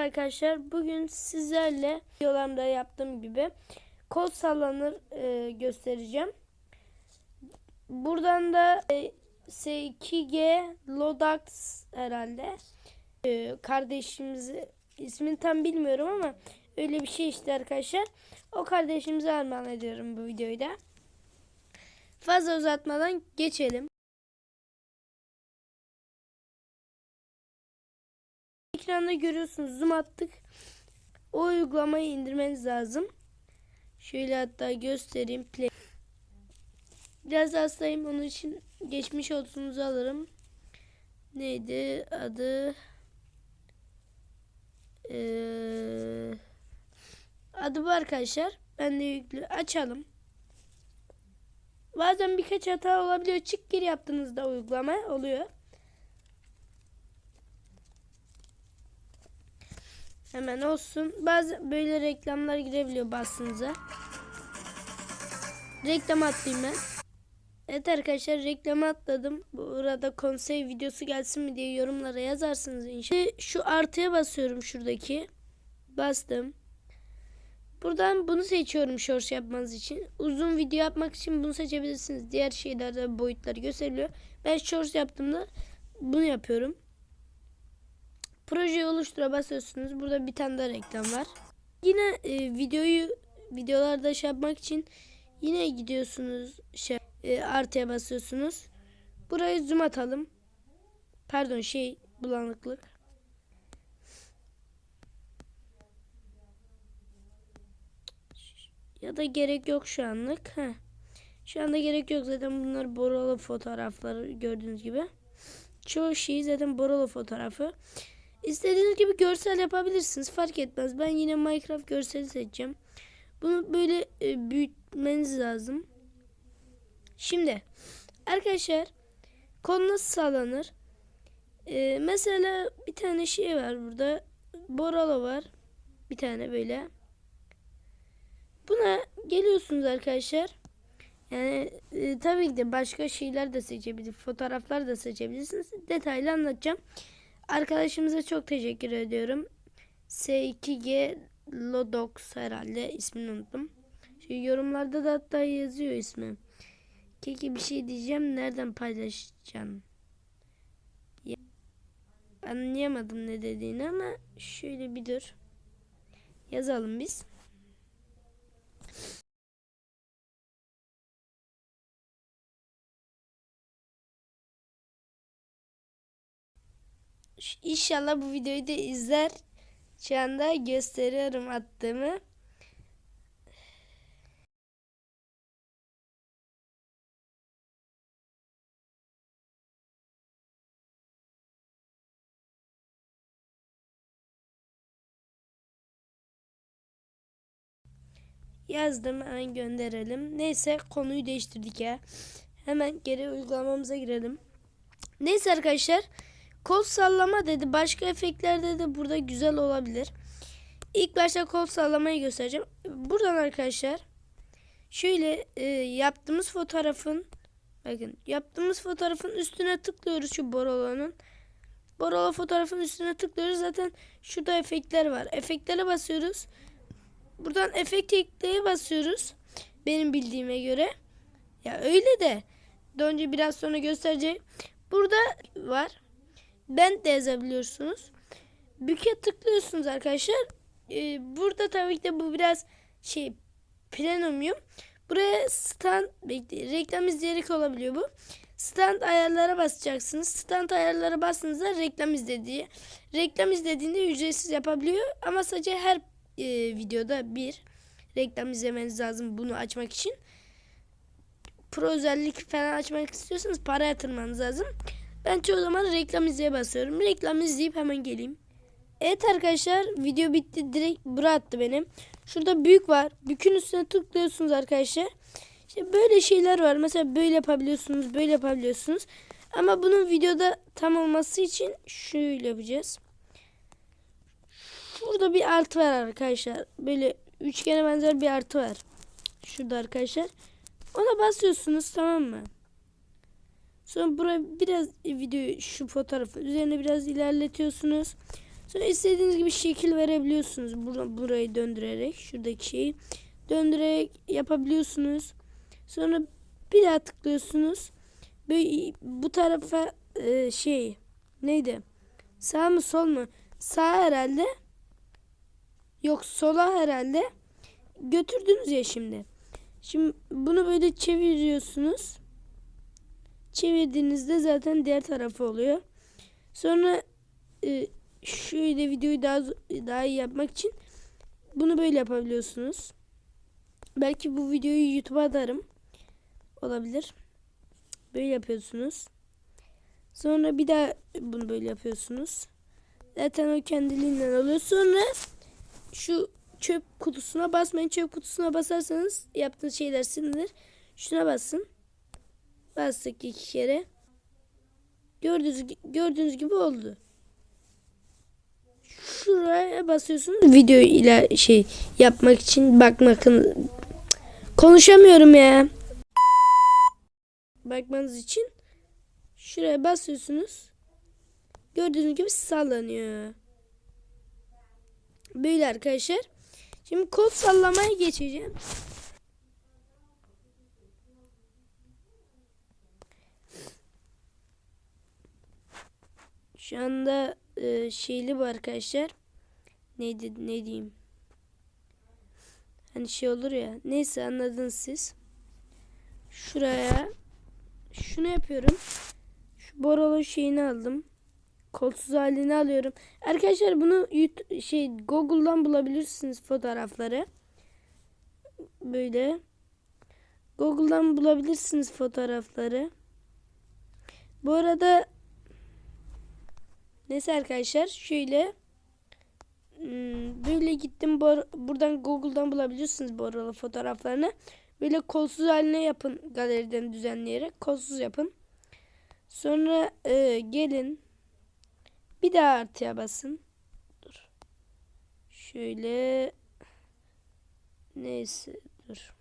Merhaba arkadaşlar. Bugün sizlerle videolarımda yaptığım gibi kol sallanır e, göstereceğim. Buradan da e, S2G Lodax herhalde. E, kardeşimizi ismini tam bilmiyorum ama öyle bir şey işte arkadaşlar. O kardeşimize armağan ediyorum bu videoyu da. Fazla uzatmadan geçelim. Ekranda görüyorsunuz zoom attık. O uygulamayı indirmeniz lazım. Şöyle hatta göstereyim. Play. Biraz hastayım onun için geçmiş olsunuzu alırım. Neydi adı? Ee, adı bu arkadaşlar. Ben de yüklü açalım. Bazen birkaç hata olabiliyor. Çık gir yaptığınızda uygulama oluyor. Hemen olsun. Bazı böyle reklamlar girebiliyor bastığınıza. Reklam atlayayım ben. Evet arkadaşlar reklam atladım. Burada konsey videosu gelsin mi diye yorumlara yazarsınız inşallah. Şu artıya basıyorum şuradaki. Bastım. Buradan bunu seçiyorum shorts yapmanız için. Uzun video yapmak için bunu seçebilirsiniz. Diğer şeylerde boyutları gösteriliyor. Ben shorts yaptığımda bunu yapıyorum. Projeyi oluştura basıyorsunuz. Burada bir tane daha reklam var. Yine e, videoyu videolarda şey yapmak için yine gidiyorsunuz şey e, artıya basıyorsunuz. Burayı zoom atalım. Pardon şey bulanıklık. Ya da gerek yok şu anlık. Heh. Şu anda gerek yok zaten bunlar boralı fotoğrafları gördüğünüz gibi. Çoğu şey zaten boralı fotoğrafı. İstediğiniz gibi görsel yapabilirsiniz. Fark etmez. Ben yine Minecraft görseli seçeceğim. Bunu böyle e, büyütmeniz lazım. Şimdi arkadaşlar kol nasıl sağlanır? E, mesela bir tane şey var burada. Boralo var. Bir tane böyle. Buna geliyorsunuz arkadaşlar. Yani e, tabii ki de başka şeyler de seçebilirsiniz. Fotoğraflar da seçebilirsiniz. Detaylı anlatacağım. Arkadaşımıza çok teşekkür ediyorum. S2G Lodox herhalde ismini unuttum. Şu yorumlarda da hatta yazıyor ismi. Keki bir şey diyeceğim. Nereden paylaşacağım? Ya, anlayamadım ne dediğini ama şöyle bir dur. Yazalım biz. İnşallah bu videoyu da izler. Şu anda gösteriyorum attığımı. Yazdım hemen gönderelim. Neyse konuyu değiştirdik ya. Hemen geri uygulamamıza girelim. Neyse arkadaşlar. Kol sallama dedi. Başka efektlerde de burada güzel olabilir. İlk başta kol sallamayı göstereceğim. Buradan arkadaşlar şöyle e, yaptığımız fotoğrafın bakın yaptığımız fotoğrafın üstüne tıklıyoruz şu borolonun. Borolo fotoğrafın üstüne tıklıyoruz. Zaten şurada efektler var. Efektlere basıyoruz. Buradan efekt ekleye basıyoruz. Benim bildiğime göre. Ya öyle de. Önce biraz sonra göstereceğim. Burada var. Ben de yazabiliyorsunuz. Büke tıklıyorsunuz arkadaşlar. Ee, burada tabii ki de bu biraz şey premium. Buraya stand reklam izleyerek olabiliyor bu. Stand ayarlara basacaksınız. Stand ayarlara bastığınızda reklam izlediği. Reklam izlediğinde ücretsiz yapabiliyor. Ama sadece her e, videoda bir reklam izlemeniz lazım bunu açmak için. Pro özellik falan açmak istiyorsanız para yatırmanız lazım. Ben çoğu zaman reklam izleye basıyorum. Reklam izleyip hemen geleyim. Evet arkadaşlar video bitti. Direkt bura attı benim. Şurada büyük var. Bükün üstüne tıklıyorsunuz arkadaşlar. İşte böyle şeyler var. Mesela böyle yapabiliyorsunuz. Böyle yapabiliyorsunuz. Ama bunun videoda tam olması için şöyle yapacağız. Şurada bir artı var arkadaşlar. Böyle üçgene benzer bir artı var. Şurada arkadaşlar. Ona basıyorsunuz tamam mı? Sonra buraya biraz videoyu şu fotoğrafı üzerine biraz ilerletiyorsunuz. Sonra istediğiniz gibi şekil verebiliyorsunuz. Bur burayı döndürerek şuradaki şeyi döndürerek yapabiliyorsunuz. Sonra bir daha tıklıyorsunuz. Böyle bu tarafa e, şey neydi? Sağ mı sol mu? Sağ herhalde. Yok sola herhalde. Götürdünüz ya şimdi. Şimdi bunu böyle çeviriyorsunuz. Çevirdiğinizde zaten diğer tarafı oluyor. Sonra e, şöyle videoyu daha daha iyi yapmak için bunu böyle yapabiliyorsunuz. Belki bu videoyu YouTube'a atarım. Olabilir. Böyle yapıyorsunuz. Sonra bir daha bunu böyle yapıyorsunuz. Zaten o kendiliğinden oluyor. Sonra şu çöp kutusuna basmayın. Çöp kutusuna basarsanız yaptığınız şeyler silinir. Şuna basın. Bastık iki kere. Gördüğünüz, gördüğünüz gibi oldu. Şuraya basıyorsunuz. Video ile şey yapmak için bakmakın konuşamıyorum ya. Bakmanız için şuraya basıyorsunuz. Gördüğünüz gibi sallanıyor. Böyle arkadaşlar. Şimdi kol sallamaya geçeceğim. Şu anda e, şeyli bu arkadaşlar. Neydi ne diyeyim? Hani şey olur ya. Neyse anladınız siz. Şuraya şunu yapıyorum. Şu borolu şeyini aldım. Kolsuz halini alıyorum. Arkadaşlar bunu YouTube, şey Google'dan bulabilirsiniz fotoğrafları. Böyle. Google'dan bulabilirsiniz fotoğrafları. Bu arada neyse arkadaşlar şöyle hmm, böyle gittim buradan Google'dan bulabilirsiniz bu arada fotoğraflarını. Böyle kolsuz haline yapın galeriden düzenleyerek kolsuz yapın. Sonra e, gelin bir daha artıya basın. Dur. Şöyle. Neyse dur.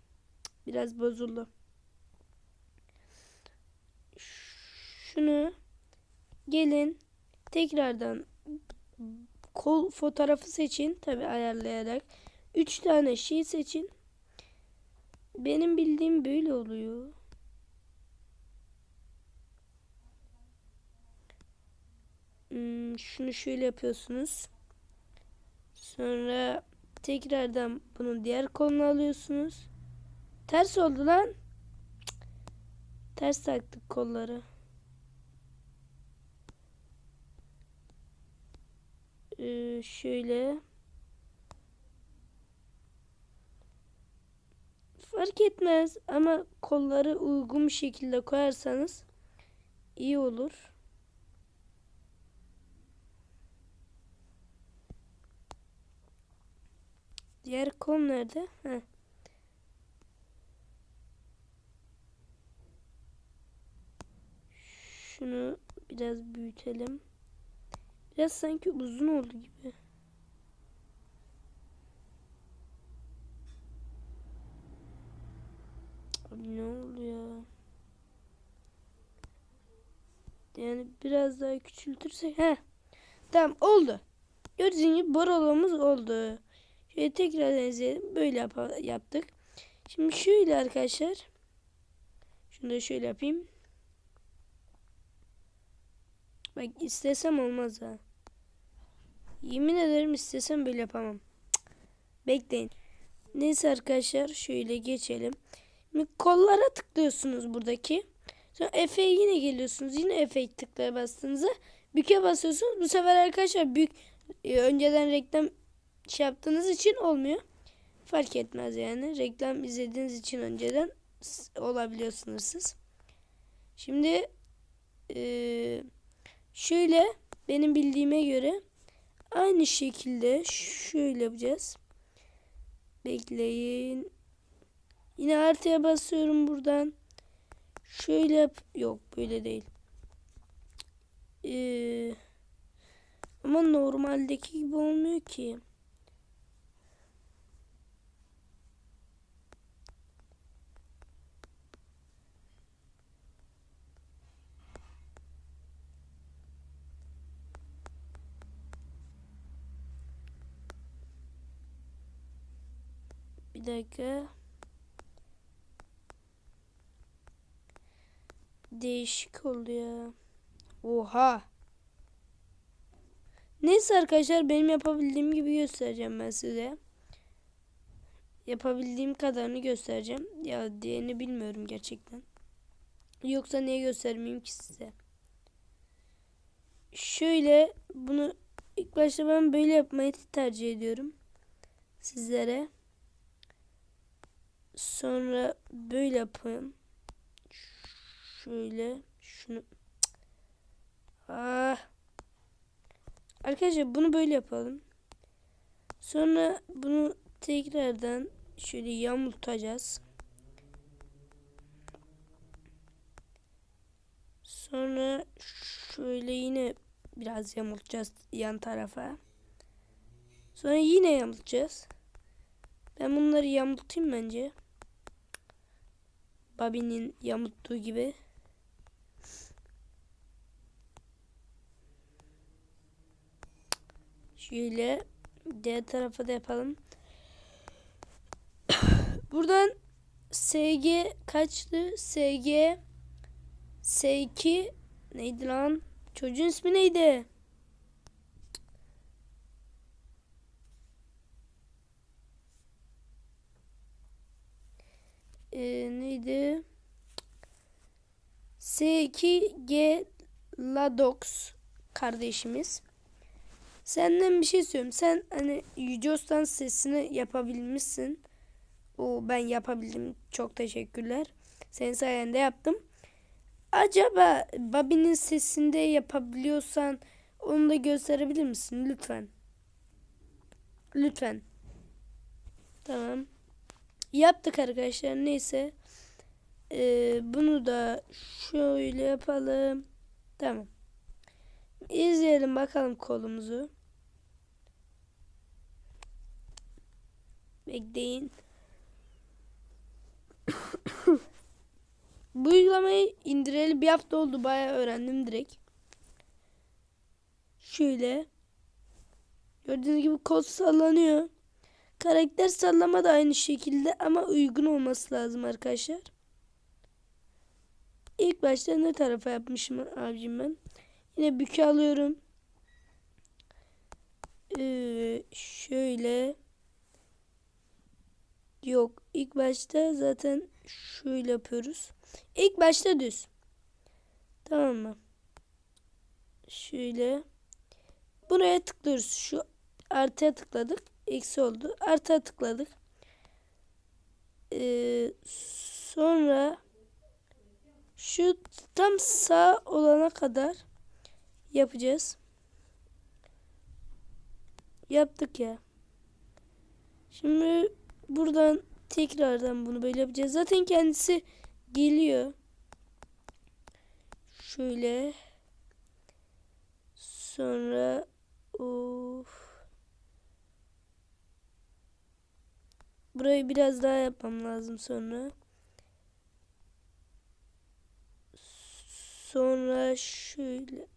Biraz bozuldu. Şunu gelin tekrardan kol fotoğrafı seçin. Tabi ayarlayarak. Üç tane şey seçin. Benim bildiğim böyle oluyor. Hmm, şunu şöyle yapıyorsunuz. Sonra tekrardan bunun diğer kolunu alıyorsunuz. Ters oldu lan. Ters taktık kolları. Ee, şöyle. Fark etmez ama kolları uygun bir şekilde koyarsanız iyi olur. Diğer kol nerede? Heh. Şunu biraz büyütelim. Biraz sanki uzun oldu gibi. Abi ne oldu ya? Yani biraz daha küçültürsek. He. Tamam oldu. Gördüğünüz gibi borolomuz oldu. Şöyle tekrar izleyelim. Böyle yap yaptık. Şimdi şöyle arkadaşlar. Şunu da şöyle yapayım. Bak istesem olmaz ha. Yemin ederim istesem böyle yapamam. Bekleyin. Neyse arkadaşlar şöyle geçelim. Şimdi kollara tıklıyorsunuz buradaki. Sonra F'ye yine geliyorsunuz. Yine F'ye tıklaya bastığınızda büke basıyorsunuz. Bu sefer arkadaşlar büyük e, önceden reklam şey yaptığınız için olmuyor. Fark etmez yani. Reklam izlediğiniz için önceden olabiliyor sınırsız. Şimdi e, şöyle benim bildiğime göre aynı şekilde şöyle yapacağız. Bekleyin. Yine artıya basıyorum buradan. Şöyle yap. Yok böyle değil. Ee, ama normaldeki gibi olmuyor ki. Bir dakika. Değişik oldu ya. Oha. Neyse arkadaşlar benim yapabildiğim gibi göstereceğim ben size. Yapabildiğim kadarını göstereceğim. Ya diğerini bilmiyorum gerçekten. Yoksa niye göstermeyeyim ki size? Şöyle bunu ilk başta ben böyle yapmayı tercih ediyorum. Sizlere. Sonra böyle yapayım. Şöyle şunu. Ah. Arkadaşlar bunu böyle yapalım. Sonra bunu tekrardan şöyle yamultacağız. Sonra şöyle yine biraz yamultacağız yan tarafa. Sonra yine yamultacağız. Ben bunları yamultayım bence. Bobby'nin yamulttuğu gibi. Şöyle diğer tarafa da yapalım. Buradan SG kaçtı? SG S2 neydi lan? Çocuğun ismi neydi? Ee, neydi? S2G Ladox kardeşimiz. Senden bir şey istiyorum. Sen hani Yücos'tan sesini yapabilmişsin. O ben yapabildim. Çok teşekkürler. Senin sayende yaptım. Acaba Bobby'nin sesinde yapabiliyorsan onu da gösterebilir misin lütfen? Lütfen. Tamam. Yaptık arkadaşlar. Neyse. Ee, bunu da şöyle yapalım. Tamam. İzleyelim bakalım kolumuzu. Bekleyin. Bu uygulamayı indireli bir hafta oldu. Bayağı öğrendim direkt. Şöyle. Gördüğünüz gibi kol sallanıyor. Karakter sallama da aynı şekilde ama uygun olması lazım arkadaşlar. İlk başta ne tarafa yapmışım abicim ben? Yine bükü alıyorum. Ee, şöyle. Yok. ilk başta zaten şöyle yapıyoruz. İlk başta düz. Tamam mı? Şöyle. Buraya tıklıyoruz. Şu artıya tıkladık. Eksi oldu. Artıya tıkladık. Ee, sonra şu tam sağ olana kadar yapacağız. Yaptık ya. Şimdi buradan tekrardan bunu böyle yapacağız. Zaten kendisi geliyor. Şöyle. Sonra of. Burayı biraz daha yapmam lazım sonra. Sonra şöyle.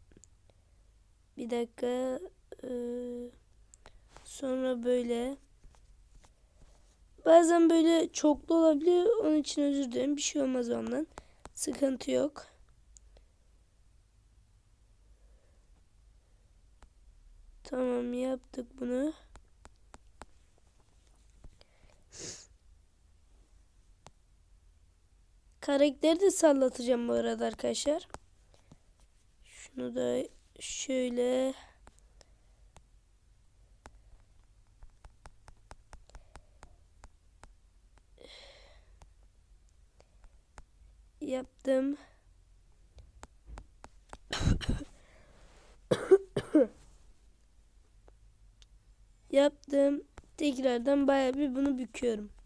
Bir dakika. Ee, sonra böyle. Bazen böyle çoklu olabiliyor. Onun için özür dilerim. Bir şey olmaz ondan. Sıkıntı yok. Tamam yaptık bunu. Karakteri de sallatacağım bu arada arkadaşlar. Şunu da şöyle yaptım. yaptım. Tekrardan baya bir bunu büküyorum.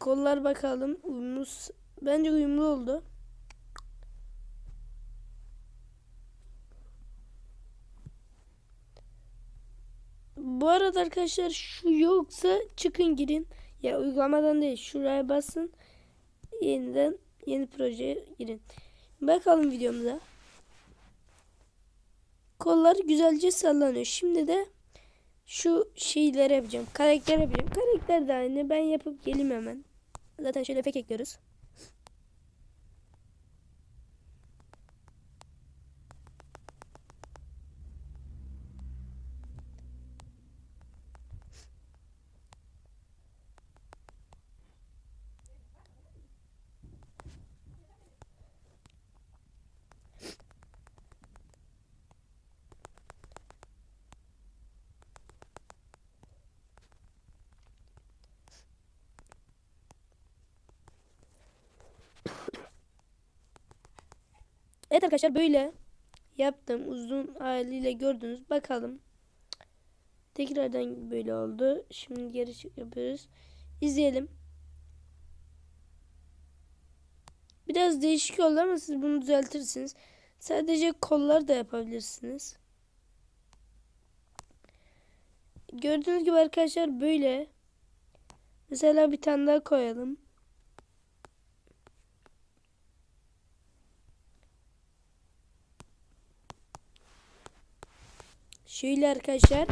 Kollar bakalım. Uyumlu. Bence uyumlu oldu. Bu arada arkadaşlar şu yoksa çıkın girin. Ya uygulamadan değil. Şuraya basın. Yeniden yeni projeye girin. Bakalım videomuza. Kollar güzelce sallanıyor. Şimdi de şu şeyleri yapacağım. Karakter yapacağım. Karakter de aynı. Ben yapıp geleyim hemen. Zaten şöyle efekt ekliyoruz. Evet arkadaşlar böyle yaptım. Uzun haliyle gördünüz. Bakalım. Tekrardan böyle oldu. Şimdi geri yapıyoruz. İzleyelim. Biraz değişik oldu ama siz bunu düzeltirsiniz. Sadece kollar da yapabilirsiniz. Gördüğünüz gibi arkadaşlar böyle. Mesela bir tane daha koyalım. Şöyle arkadaşlar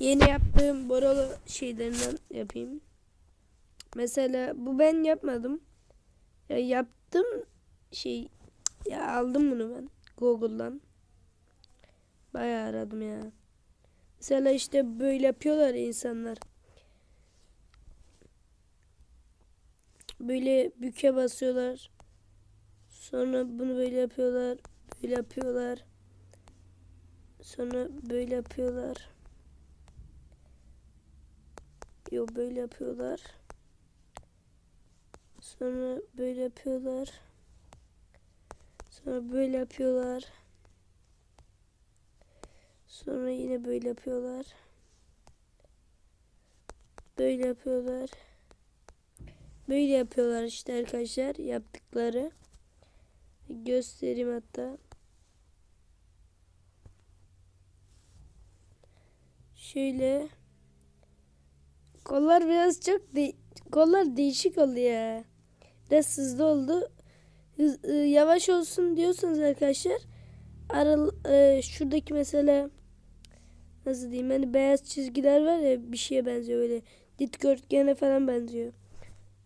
yeni yaptığım boralı şeylerinden yapayım. Mesela bu ben yapmadım. Ya yaptım şey ya aldım bunu ben Google'dan. Bayağı aradım ya. Mesela işte böyle yapıyorlar ya insanlar. Böyle büke basıyorlar. Sonra bunu böyle yapıyorlar. Böyle yapıyorlar. Sonra böyle yapıyorlar. Yo böyle yapıyorlar. Sonra böyle yapıyorlar. Sonra böyle yapıyorlar. Sonra yine böyle yapıyorlar. Böyle yapıyorlar. Böyle yapıyorlar işte arkadaşlar yaptıkları. Göstereyim hatta. Şöyle. Kollar biraz çok de kollar değişik oldu ya. Biraz hızlı oldu. Hız, e, yavaş olsun diyorsanız arkadaşlar aral e, şuradaki mesela nasıl diyeyim hani beyaz çizgiler var ya bir şeye benziyor öyle dikdörtgene falan benziyor.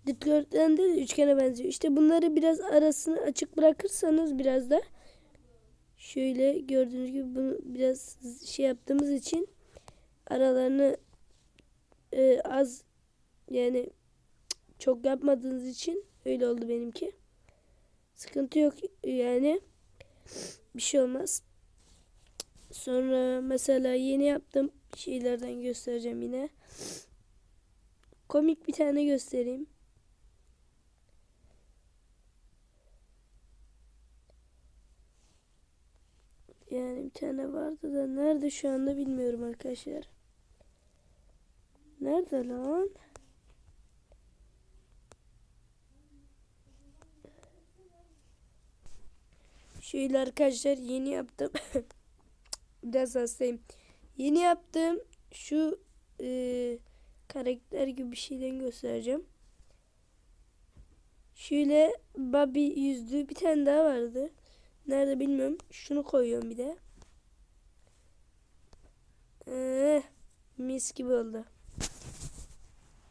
Dikdörtgen değil de üçgene benziyor. İşte bunları biraz arasını açık bırakırsanız biraz da şöyle gördüğünüz gibi bunu biraz şey yaptığımız için aralarını e, az yani çok yapmadığınız için öyle oldu benimki. Sıkıntı yok yani. Bir şey olmaz. Sonra mesela yeni yaptığım şeylerden göstereceğim yine. Komik bir tane göstereyim. Yani bir tane vardı da nerede şu anda bilmiyorum arkadaşlar. Nerede lan? Şöyle arkadaşlar yeni yaptım. Biraz hastayım. Yeni yaptım şu e, karakter gibi bir şeyden göstereceğim. Şöyle Bobby yüzlü bir tane daha vardı. Nerede bilmiyorum. Şunu koyuyorum bir de. Ee, mis gibi oldu.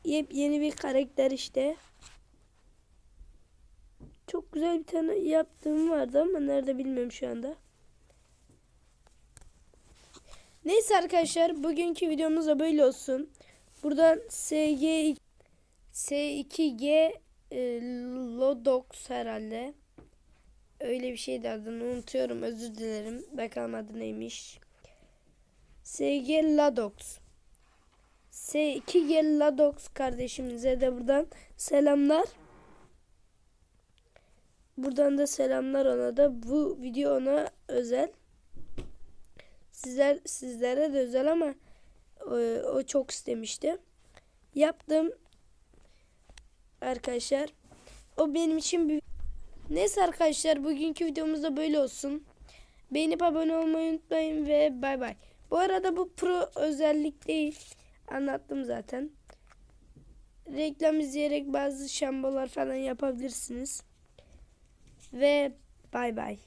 Yepyeni bir karakter işte. Çok güzel bir tane yaptığım vardı ama nerede bilmiyorum şu anda. Neyse arkadaşlar bugünkü videomuz da böyle olsun. Buradan SG S2G e, Lodox herhalde. Öyle bir şeydi adını unutuyorum özür dilerim. Bakalım adı neymiş. SG Ladox. S2G Ladox kardeşimize de buradan selamlar. Buradan da selamlar ona da. Bu video ona özel. Sizler sizlere de özel ama o, o çok istemişti. Yaptım arkadaşlar. O benim için bir Neyse arkadaşlar bugünkü videomuz da böyle olsun. Beğenip abone olmayı unutmayın ve bay bay. Bu arada bu pro özellik değil. Anlattım zaten. Reklam izleyerek bazı şambolar falan yapabilirsiniz. Ve bay bay.